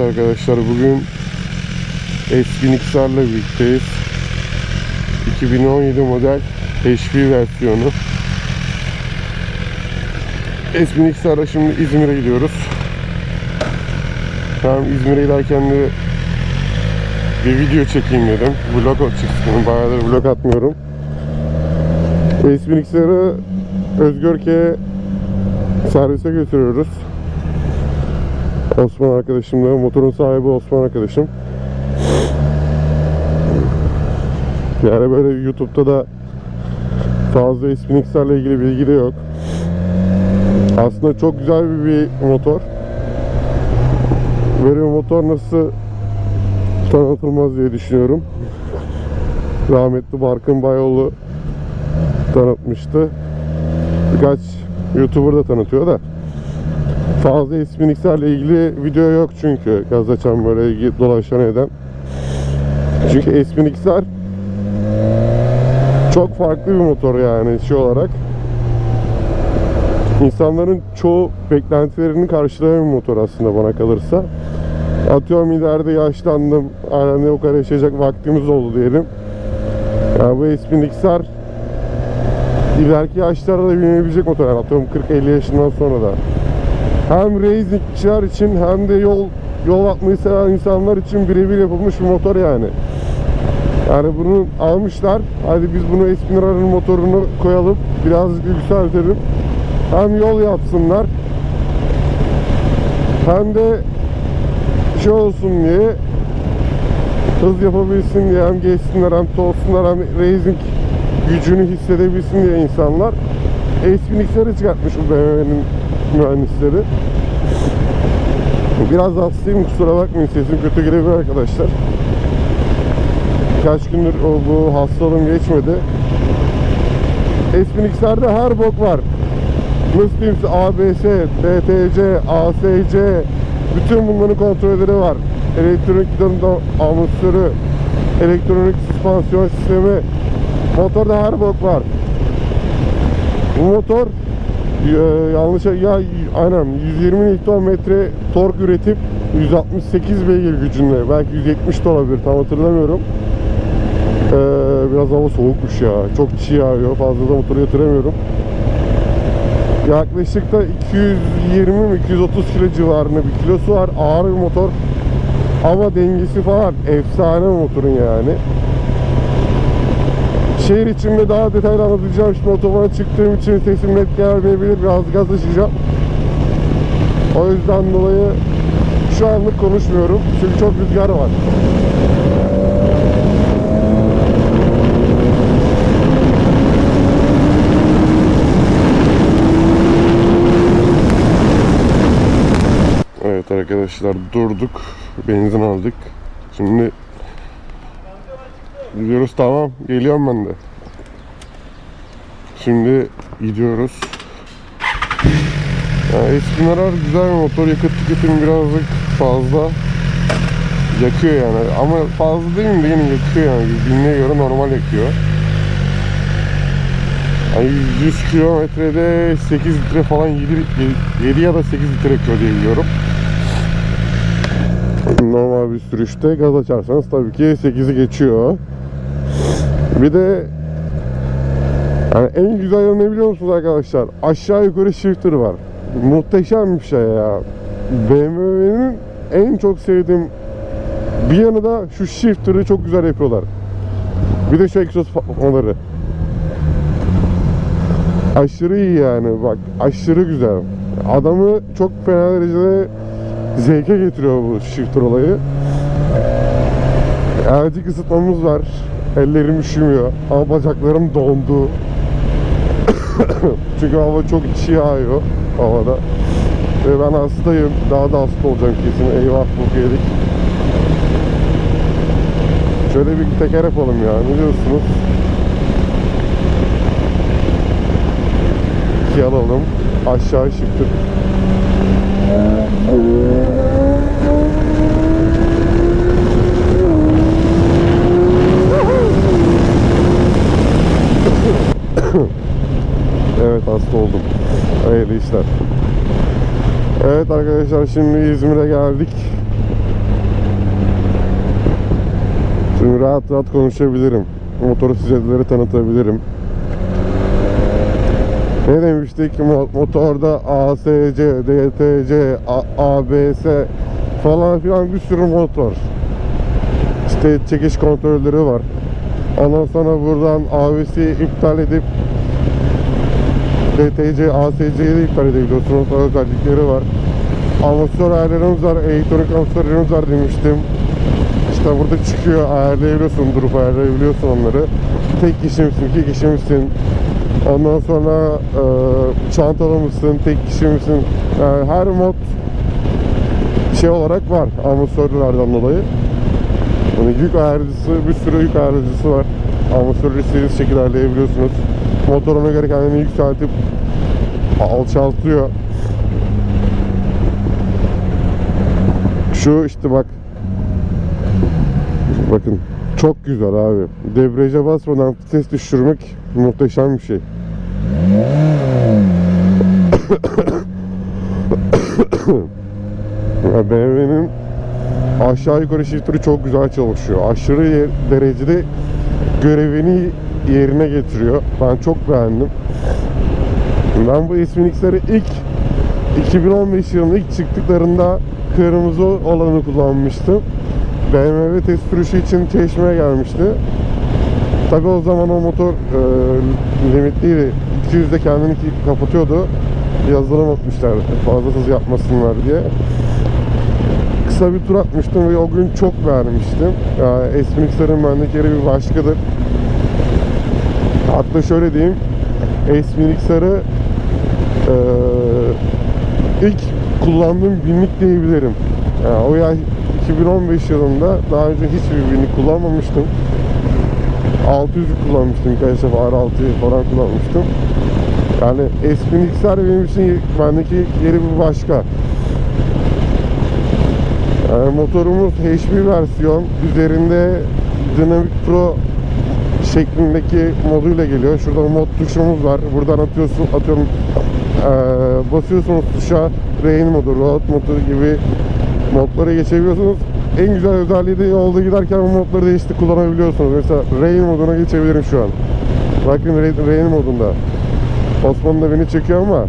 Arkadaşlar bugün S1000XR'la birlikteyiz. 2017 model HP versiyonu. S1000XR'la şimdi İzmir'e gidiyoruz. Hem İzmir'e giderken de bir video çekeyim dedim. Vlog çıksın. Bayağıdır vlog atmıyorum. S1000XR'ı Özgörke'ye servise götürüyoruz. Osman arkadaşımla, motorun sahibi Osman arkadaşım. Yani böyle YouTube'da da fazla S1000XR'la ilgili bilgi de yok. Aslında çok güzel bir, bir motor. Böyle bir motor nasıl tanıtılmaz diye düşünüyorum. Rahmetli Barkın Bayoğlu tanıtmıştı. Birkaç YouTuber da tanıtıyor da. Fazla S1000XR ile ilgili video yok çünkü gaz açan böyle dolaşan eden. Çünkü S1000XR çok farklı bir motor yani şey olarak. İnsanların çoğu beklentilerini karşılayan bir motor aslında bana kalırsa. Atıyorum ileride yaşlandım, ne o kadar yaşayacak vaktimiz oldu diyelim. Yani bu S1000XR ileriki yaşlarda da binebilecek motor. Yani atıyorum 40-50 yaşından sonra da. Hem racingçiler için hem de yol yol atmayı seven insanlar için birebir yapılmış bir motor yani. Yani bunu almışlar. Hadi biz bunu S1000'lerin motorunu koyalım. Birazcık yükseltelim. Hem yol yapsınlar. Hem de şey olsun diye hız yapabilsin diye hem geçsinler hem tolsunlar hem racing gücünü hissedebilsin diye insanlar S1000X'leri çıkartmış bu BMW'nin mühendisleri. Biraz hastayım kusura bakmayın sesim kötü gelebilir arkadaşlar. Birkaç gündür o, bu hastalığım geçmedi. S1000X'lerde her bok var. Nasıl ABS, DTC, ASC bütün bunların kontrolleri var. Elektronik gidanında amortisörü, elektronik süspansiyon sistemi motorda her bok var. Bu motor yanlış ya aynen 120 Nm tork üretip 168 beygir gücünde belki 170 de olabilir tam hatırlamıyorum. Ee, biraz hava soğukmuş ya. Çok çiğ yağıyor. Fazla da motoru yatıramıyorum. Yaklaşık da 220 mi 230 kilo civarında bir kilosu var. Ağır bir motor. Ama dengesi falan efsane motorun yani. Şehir içinde daha detaylı anlatacağım. Şimdi otobana çıktığım için sesim net gelmeyebilir. Biraz gaz taşıyacağım. O yüzden dolayı şu anlık konuşmuyorum. Çünkü çok rüzgar var. Evet arkadaşlar durduk. Benzin aldık. Şimdi gidiyoruz tamam. Geliyorum ben de. Şimdi gidiyoruz. Yani eski güzel bir motor. Yakıt tüketimi birazcık fazla. Yakıyor yani. Ama fazla değil mi? Değil yakıyor yani. Binliğe göre normal yakıyor. Yani 100 kilometrede 8 litre falan 7, 7 ya da 8 litre yakıyor diye biliyorum. Normal bir sürüşte gaz açarsanız tabii ki 8'i geçiyor. Bir de yani en güzel yanı ne biliyor musunuz arkadaşlar? Aşağı yukarı shifter var. Muhteşem bir şey ya. BMW'nin en çok sevdiğim bir yanı da şu shifter'ı çok güzel yapıyorlar. Bir de şu egzoz patlamaları. Aşırı iyi yani bak aşırı güzel. Adamı çok fena derecede zevke getiriyor bu shifter olayı. Elcik ısıtmamız var. Ellerim üşümüyor ama bacaklarım dondu. Çünkü hava çok içi yağıyor havada. Ve ben hastayım. Daha da hasta olacağım kesin. Eyvah bu yedik. Şöyle bir teker yapalım ya. Ne diyorsunuz? İki alalım. Aşağı shifter. hasta oldum. Hayırlı işler. Evet arkadaşlar şimdi İzmir'e geldik. Şimdi rahat rahat konuşabilirim. Motoru sizlere tanıtabilirim. Ne demiştik? Motorda ASC, DTC, A ABS falan filan bir sürü motor. İşte çekiş kontrolleri var. Ondan sonra buradan AVS'i iptal edip DTC, ASC'yi de iptal edebiliyorsunuz. O özellikleri var. Amortisör ayarlarımız var, elektronik amortisörlerimiz var demiştim. İşte burada çıkıyor, ayarlayabiliyorsun, durup ayarlayabiliyorsun onları. Tek kişi misin, iki kişi misin? Ondan sonra e, çantalı mısın, tek kişi misin? Yani her mod şey olarak var amortisörlerden dolayı. Yani yük ayarcısı, bir sürü yük ayarcısı var. Amortisörü istediğiniz şekilde ayarlayabiliyorsunuz. Motoruna göre kendini yükseltip alçaltıyor. Şu işte bak. Bakın çok güzel abi. Debriyaja basmadan vites düşürmek muhteşem bir şey. BMW'nin aşağı yukarı shifteri çok güzel çalışıyor. Aşırı derecede görevini yerine getiriyor. Ben çok beğendim. Ben bu S1000X'leri ilk 2015 yılında ilk çıktıklarında kırmızı olanı kullanmıştım. BMW test sürüşü için Çeşme'ye gelmişti. Tabi o zaman o motor e, limitliydi. 200'de kendini kapatıyordu. Yazılım atmışlar fazla hız yapmasınlar diye. Kısa bir tur atmıştım ve o gün çok beğenmiştim. Yani S1000X'lerin bendeki yeri bir başkadır. Hatta şöyle diyeyim. S1000X'leri e, ilk kullandığım binlik diyebilirim. Yani o yaş 2015 yılında daha önce hiçbir binlik kullanmamıştım. 600 kullanmıştım birkaç defa R6'yı falan kullanmıştım. Yani S1000X'ler benim için bendeki yeri bir başka. Yani motorumuz HP versiyon üzerinde Dynamic Pro şeklindeki moduyla geliyor. Şurada mod tuşumuz var. Buradan atıyorsun, atıyorum eee basıyorsunuz tuşa Rain modu, Road modu gibi modlara geçebiliyorsunuz. En güzel özelliği de yolda giderken bu modları değişti kullanabiliyorsunuz. Mesela Rain moduna geçebilirim şu an. Bakın Rain, Rain modunda. Osman da beni çekiyor ama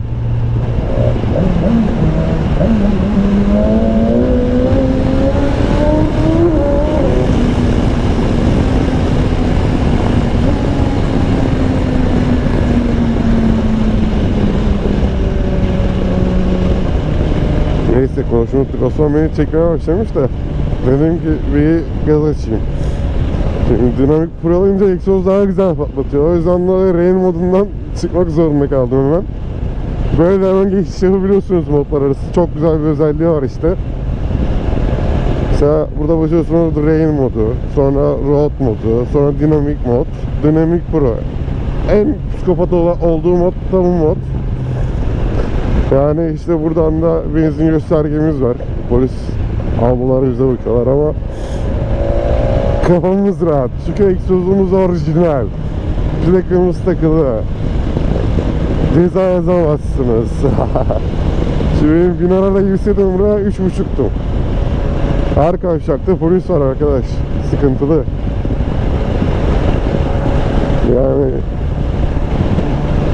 Neyse konuşmayı unuttuk. Osman beni çekmeye başlamış da dedim ki bir gaz açayım. Şimdi dinamik pro alınca egzoz daha güzel patlatıyor. O yüzden dolayı rain modundan çıkmak zorunda kaldım hemen. Böyle de hemen geçiş yapabiliyorsunuz modlar arası. Çok güzel bir özelliği var işte. Mesela burada basıyorsunuz rain modu, sonra road modu, sonra dinamik mod, dinamik pro. En psikopat olduğu mod da bu mod. Yani işte buradan da benzin göstergemiz var. Polis ablalar bize bakıyorlar ama kafamız rahat. Çünkü egzozumuz orijinal. Plakamız takılı. Ceza yazamazsınız. Şimdi benim bin arada girseydim buraya üç buçuktum. Her kavşakta polis var arkadaş. Sıkıntılı. Yani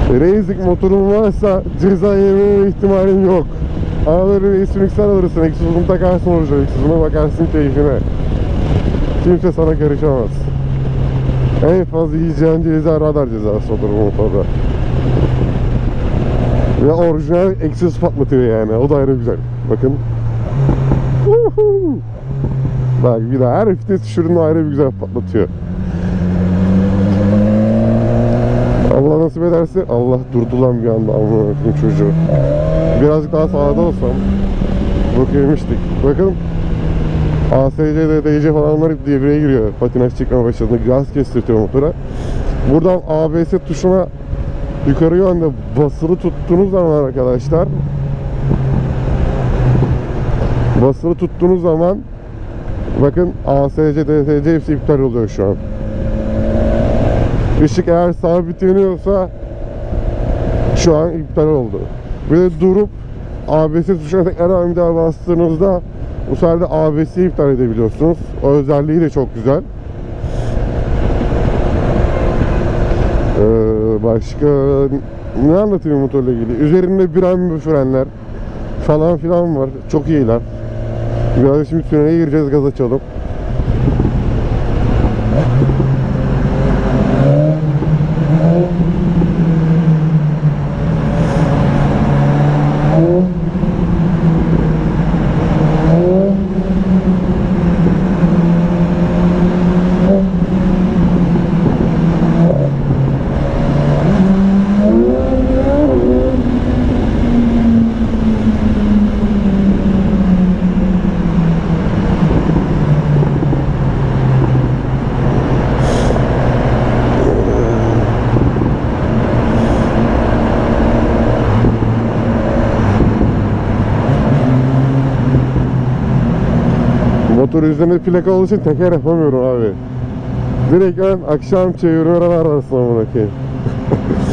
Racing motorun varsa ceza yememe ihtimalin yok. Böyle bir ismiksen alırsın, egzozunu takarsın orijinal egzozuna bakarsın keyfine. Kimse sana karışamaz. En fazla yiyeceğin ceza radar cezası olur bu motorda. Ve orijinal egzoz patlatıyor yani, o da ayrı güzel. Bakın. Bak bir daha her vites düşüründe ayrı bir güzel patlatıyor. Allah nasip ederse Allah durdu lan bir anda amına çocuğu. Birazcık daha sağda olsam bu yemiştik. Bakın ASC, DDC falanlar hep devreye giriyor. Patinaj çekmeye başladığında gaz kestirtiyor motora. Buradan ABS tuşuna yukarı yönde basılı tuttuğunuz zaman arkadaşlar basılı tuttuğunuz zaman bakın ASC, DTC hepsi iptal oluyor şu an. Işık eğer sabit yanıyorsa şu an iptal oldu. Bir de durup ABS tuşuna tekrar bir daha bastığınızda bu sefer de ABS'i iptal edebiliyorsunuz. O özelliği de çok güzel. Ee, başka ne anlatayım motorla ilgili? Üzerinde brembo frenler falan filan var. Çok iyiler. Biraz şimdi tünele gireceğiz gaz açalım. Üzerine plaka olduğu için teker yapamıyorum abi. Direkt ben akşam çeviriyorum arasına amına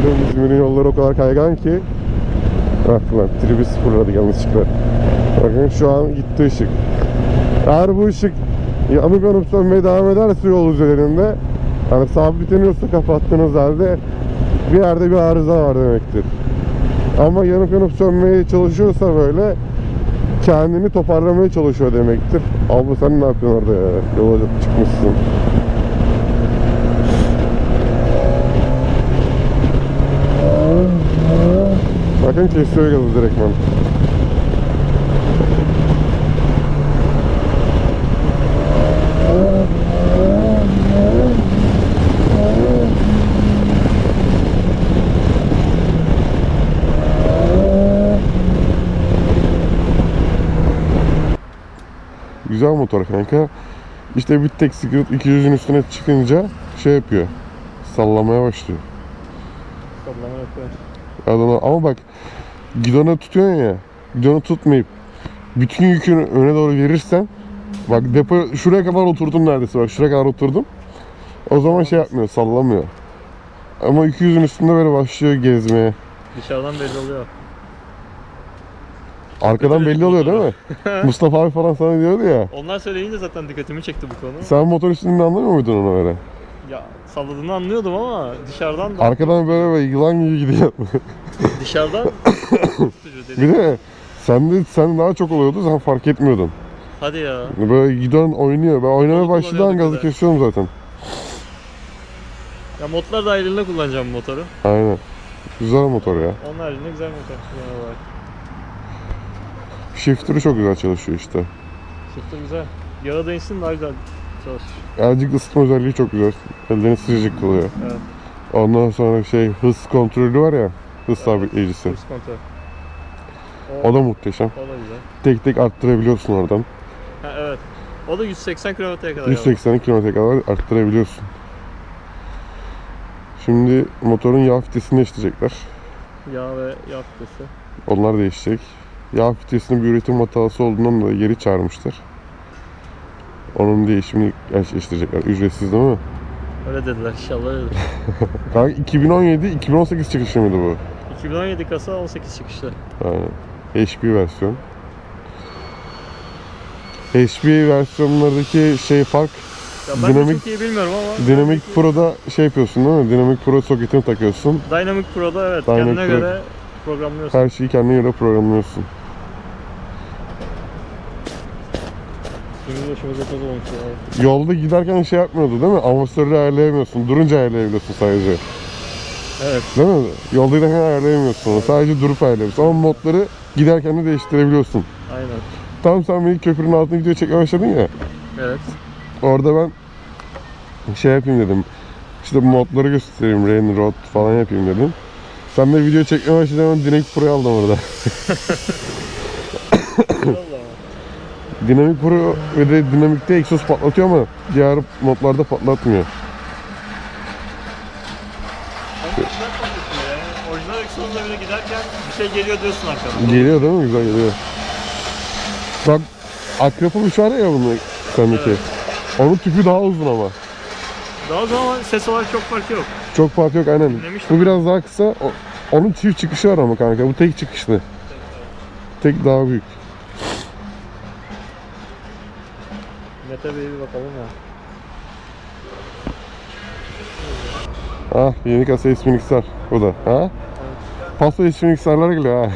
Malum İzmir'in yolları o kadar kaygan ki Ah lan tribi sıfırladı yanlışlıkla Bakın şu an gitti ışık Eğer bu ışık yanıp yanıp sönmeye devam ederse yol üzerinde Hani sabitleniyorsa kapattığınız halde bir yerde bir arıza var demektir Ama yanıp yanıp sönmeye çalışıyorsa böyle kendini toparlamaya çalışıyor demektir. Abla sen ne yapıyorsun orada ya? Yola çıkmışsın. Bakın kesiyor gazı direktman. Güzel motor kanka. İşte bir tek sıkıntı 200'ün üstüne çıkınca şey yapıyor. Sallamaya başlıyor. Sallama yapıyor. Adana, ama bak gidona tutuyorsun ya. Gidonu tutmayıp bütün yükünü öne doğru verirsen bak depo şuraya kadar oturdum neredeyse bak şuraya kadar oturdum. O zaman şey yapmıyor sallamıyor. Ama 200'ün üstünde böyle başlıyor gezmeye. Dışarıdan belli oluyor. Arkadan belli oluyor değil mi? Mustafa abi falan sana diyordu ya. Onlar söyleyince zaten dikkatimi çekti bu konu. Sen motor üstünde anlamıyor muydun onu öyle? Ya salladığını anlıyordum ama dışarıdan da Arkadan böyle, böyle yılan gibi gidiyor. dışarıdan tutucu bir de sende sen daha çok oluyordu sen fark etmiyordun. Hadi ya. Böyle gidon oynuyor. Ben oynamaya Onu başladığı an gazı bir de. kesiyorum zaten. Ya modlar dahilinde kullanacağım motoru. Aynen. Güzel motor ya. Onun haricinde güzel motor genel olarak. Shifter'ı çok güzel çalışıyor işte. Shifter güzel. Yağı da insin daha güzel çalışır. Elcik ısıtma özelliği çok güzel. Ellerini sıcacık kılıyor. Evet. Ondan sonra şey hız kontrolü var ya. Hız sabitleyicisi. Hız kontrol. O da muhteşem. o da güzel. Tek tek arttırabiliyorsun oradan. Ha, evet. O da 180 kilometreye kadar. yaptı. 180 km kadar arttırabiliyorsun. Şimdi motorun yağ fitesini değiştirecekler. Yağ ve yağ kütlesi. Onlar değişecek. Yağ fitesinin bir üretim hatası olduğundan dolayı geri çağırmışlar. Onun değişimini gerçekleştirecekler. Ücretsiz değil mi? Öyle dediler inşallah. Kanka 2017-2018 çıkışı mıydı bu? 2017 kasa 18 çıkışlı. Aynen. HP versiyon. HP versiyonlardaki şey fark Ya ben de Dinamik- çok iyi bilmiyorum ama Dynamic Pro'da şey yapıyorsun değil mi? Dynamic Pro soketini takıyorsun. Dynamic Pro'da evet Dynamic kendine Pro. göre programlıyorsun. Her şeyi kendine göre programlıyorsun. Başımıza toz olmuş ya. Yolda giderken şey yapmıyordu değil mi? Amortisörü ayarlayamıyorsun. Durunca ayarlayabiliyorsun sadece. Evet. Değil mi? Yolda giderken ayarlayamıyorsun. onu. Sadece durup ayarlayabiliyorsun. Ama modları giderken de değiştirebiliyorsun. Aynen. Tam sen beni köprünün altına video çekmeye başladın ya. Evet. Orada ben şey yapayım dedim. İşte modları göstereyim. Rain, Road falan yapayım dedim. Sen de video çekmeye başladın ama Dynamic Pro'yu aldım orada. Dynamic Pro ve de Dynamic'te egzoz patlatıyor ama diğer modlarda patlatmıyor. Orijinal egzozla bile giderken bir şey geliyor diyorsun arkadan. Geliyor değil mi? Güzel geliyor. Bak Akropolis var ya bunun sendeki. Evet. Onun tüpü daha uzun ama. Daha uzun ama ses olarak çok farkı yok. Çok fark yok aynen. Dinlemiştim. Bu biraz daha kısa. Onun çift çıkışı var ama kanka. Bu tek çıkışlı. Tek daha büyük. Bey'e bir bakalım ya. Ah yeni kasa ismin XR. Bu da. Ha? Paso ismin XR'lar geliyor ha.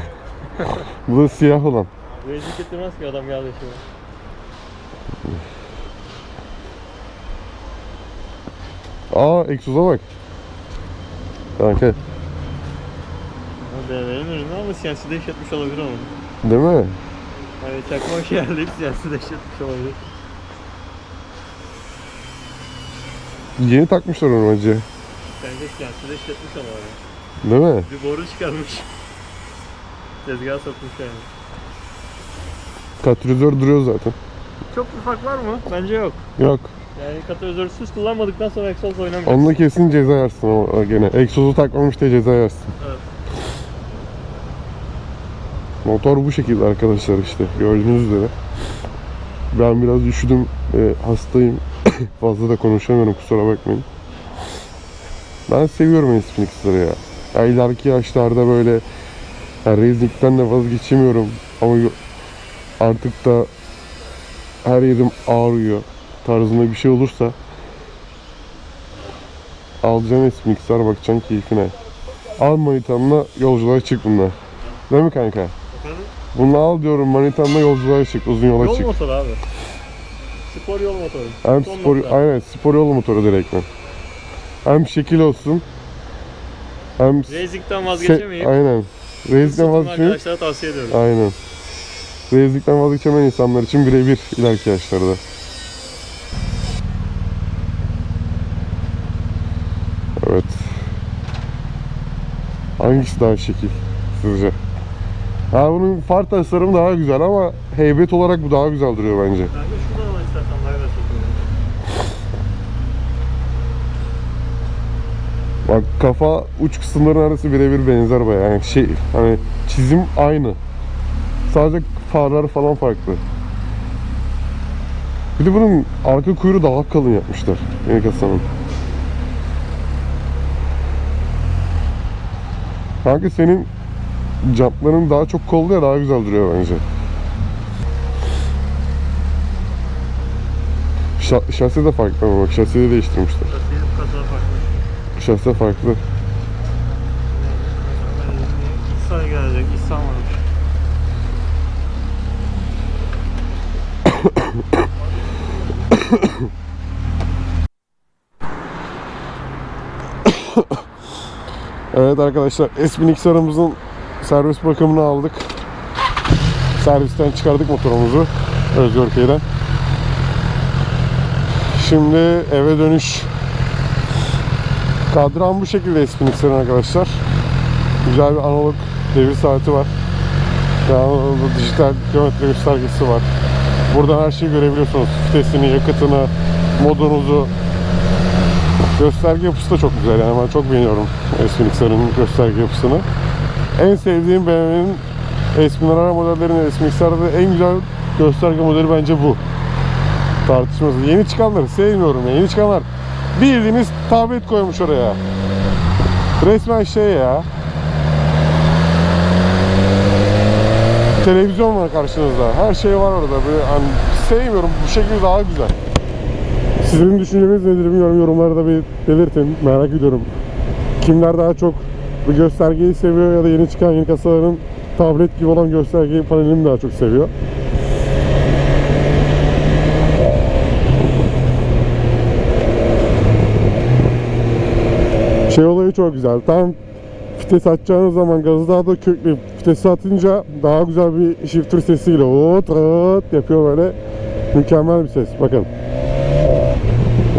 Bu da siyah olan. Bu ezik getirmez ki adam geldi şimdi. Aa egzoza bak. Kanka. DV'nin ürünü ama CNC'de işletmiş olabilir ama. Değil mi? Hani çakma şey yerleyip CNC'de işletmiş olabilir. Yeni takmışlar onu bence. Bence CNC'de işletmiş ama abi. Değil mi? Bir boru çıkarmış. Tezgaha satmış yani. Katalizör duruyor zaten. Çok bir fark var mı? Bence yok. Yok. Yani katalizörsüz kullanmadıktan sonra Exos oynamayacağız. Onunla kesin ceza yersin o gene. Egzozu takmamış diye ceza yersin. Evet. Motor bu şekilde arkadaşlar işte gördüğünüz üzere. Ben biraz üşüdüm, e, hastayım. Fazla da konuşamıyorum kusura bakmayın. Ben seviyorum Espinix'leri ya. ya. İleriki yaşlarda böyle yani racing'den de vazgeçemiyorum. Ama artık da her yerim ağrıyor tarzında bir şey olursa alacaksın Espinix'ler bakacaksın keyfine. Al manitanla yolculuğa çık bunlar. Değil mi kanka? Bunu al diyorum manitanla yolculuğa çık, uzun yola Yol çık. motoru abi. Spor yol motoru. Hem Son spor, nokta. aynen spor yol motoru direktmen. Hem şekil olsun. Hem Racing'den vazgeçemeyip aynen. Racing'den Satın vazgeçmeyin. arkadaşlara tavsiye ediyorum. Aynen. Racing'den vazgeçemeyen insanlar için birebir ileriki yaşlarda. Evet. Hangisi daha şekil sizce? Ha bunun far tasarımı daha güzel ama heybet olarak bu daha güzel duruyor bence. Kanka şuradan al istersen daha güzel çekiyor. Bak kafa uç kısımların arası birebir benzer baya. Yani şey hani çizim aynı. Sadece farlar falan farklı. Bir de bunun arka kuyruğu daha kalın yapmışlar yeni kasanın. Kanka senin jantların daha çok kollu ya daha güzel duruyor bence. Şa- şasi de farklı ama bak şasiyi de değiştirmişler. Şasiye kasa farklı. Şasi de farklı. İhsan gelecek. İhsan varmış. Evet arkadaşlar S1000 aramızın servis bakımını aldık. Servisten çıkardık motorumuzu Özgürkey'den. Şimdi eve dönüş. Kadran bu şekilde S1000 arkadaşlar. Güzel bir analog devir saati var. Yanında dijital kilometre göstergesi var. Buradan her şeyi görebiliyorsunuz. Vitesini, yakıtını, modunuzu, Gösterge yapısı da çok güzel yani ben çok beğeniyorum S1000'lerin gösterge yapısını. En sevdiğim BMW'nin S1000'ler modellerinin S1000'lerde en güzel gösterge modeli bence bu. Tartışmasız. Yeni çıkanları sevmiyorum ya. Yeni çıkanlar bildiğiniz tablet koymuş oraya. Resmen şey ya. Televizyon var karşınızda. Her şey var orada. Böyle hani sevmiyorum. Bu şekilde daha güzel. Sizin düşünceniz nedir bilmiyorum. Yorumlarda bir belirtin. Merak ediyorum. Kimler daha çok bu göstergeyi seviyor ya da yeni çıkan yeni kasaların tablet gibi olan göstergeyi panelini daha çok seviyor. Şey olayı çok güzel. Tam vites açacağınız zaman gazı daha da köklü vitesi atınca daha güzel bir shifter sesiyle hot hot yapıyor böyle. Mükemmel bir ses. Bakın.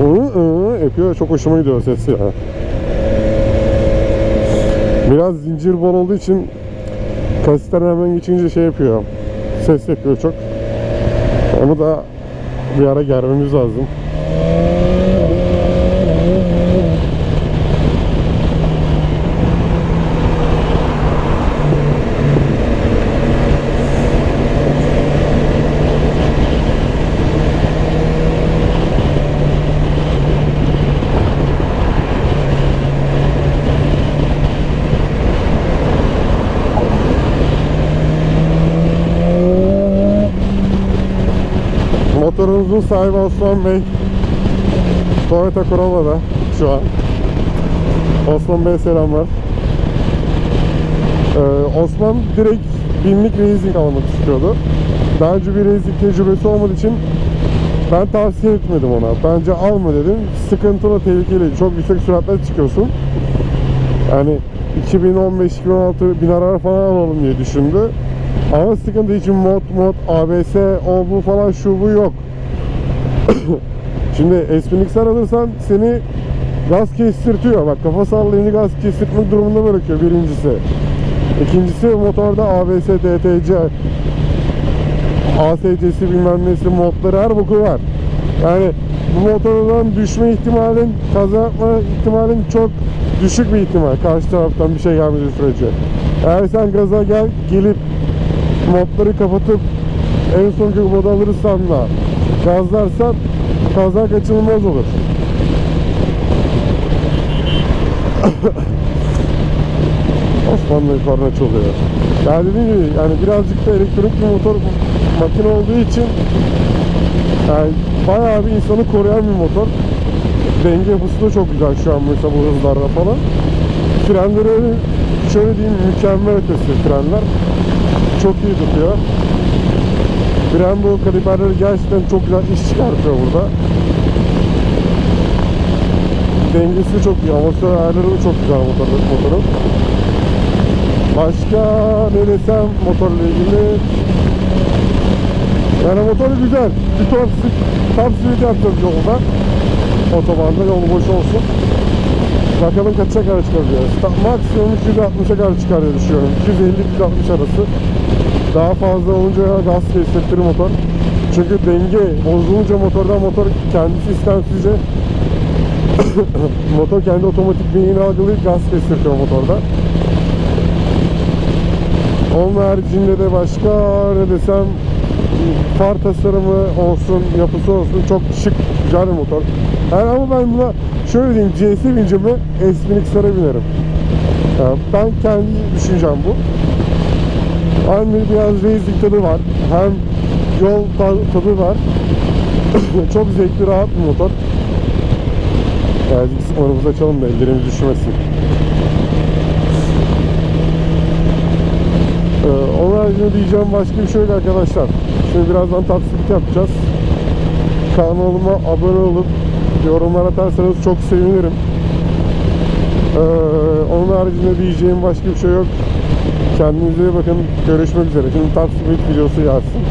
Iı, yapıyor. Çok hoşuma gidiyor sesi ya. Yani. Biraz zincir bol olduğu için kasitten hemen geçince şey yapıyor. Ses yapıyor çok. Onu da bir ara germemiz lazım. Motorumuzun sahibi Osman Bey. Toyota Corolla'da şu an. Osman Bey selamlar. Ee, Osman direkt binlik racing almak istiyordu. Daha önce bir racing tecrübesi olmadığı için ben tavsiye etmedim ona. Bence alma dedim. Sıkıntılı, tehlikeli. Çok yüksek süratler çıkıyorsun. Yani 2015-2016 bin arar falan alalım diye düşündü. Ama sıkıntı için mod mod ABS o bu falan şu bu yok. Şimdi S1000XR alırsan seni gaz kestirtiyor. Bak kafa sallayınca gaz kestirtmek durumunda bırakıyor birincisi. İkincisi motorda ABS, DTC, ASC'si bilmem nesi modları her boku var. Yani bu motordan düşme ihtimalin, kaza ihtimalin çok düşük bir ihtimal karşı taraftan bir şey gelmediği sürece. Eğer sen gaza gel, gelip modları kapatıp en sonki modu alırsan da gazlarsan kaza kaçınılmaz olur. Osmanlı korna çalıyor. Ya dediğim gibi yani birazcık da elektronik bir motor makine olduğu için yani bayağı bir insanı koruyan bir motor. Denge yapısı da çok güzel şu an mesela bu hızlarda falan. Frenleri şöyle diyeyim mükemmel ötesi frenler. Çok iyi tutuyor. Brembo kaliberleri gerçekten çok güzel iş çıkartıyor burada. Dengesi çok iyi. Amortisör ayarları çok güzel motorun. motorun. Başka ne desem motorla ilgili yani motoru güzel. Bir top, top speed yapacağız yolda. Otobanda yol boş olsun. Bakalım kaça kadar çıkaracağız. Maksimum 260'a kadar çıkar diye düşünüyorum. 250-260 arası. Daha fazla olunca gaz kestirtir motor. Çünkü denge bozulunca motordan motor kendisi istemsizce motor kendi otomatik beyni algılayıp gaz kestirtiyor motorda. Onun haricinde de başka ne desem far tasarımı olsun, yapısı olsun çok şık, güzel bir motor. Yani ama ben buna şöyle diyeyim, CS bineceğime S1000XR'a binerim. Yani ben kendi düşüncem bu. Hem bir biraz racing tadı var, hem yol ta- tadı var. çok zevkli, rahat bir motor. Yani sıkmanımızı açalım da ellerimiz düşmesin. Ee, onun haricinde diyeceğim başka bir şey yok arkadaşlar. Şimdi birazdan taksitlik yapacağız. Kanalıma abone olup yorumlar atarsanız çok sevinirim. Ee, onun haricinde diyeceğim başka bir şey yok. Kendinize iyi bakın. Görüşmek üzere. Şimdi taksitlik videosu gelsin.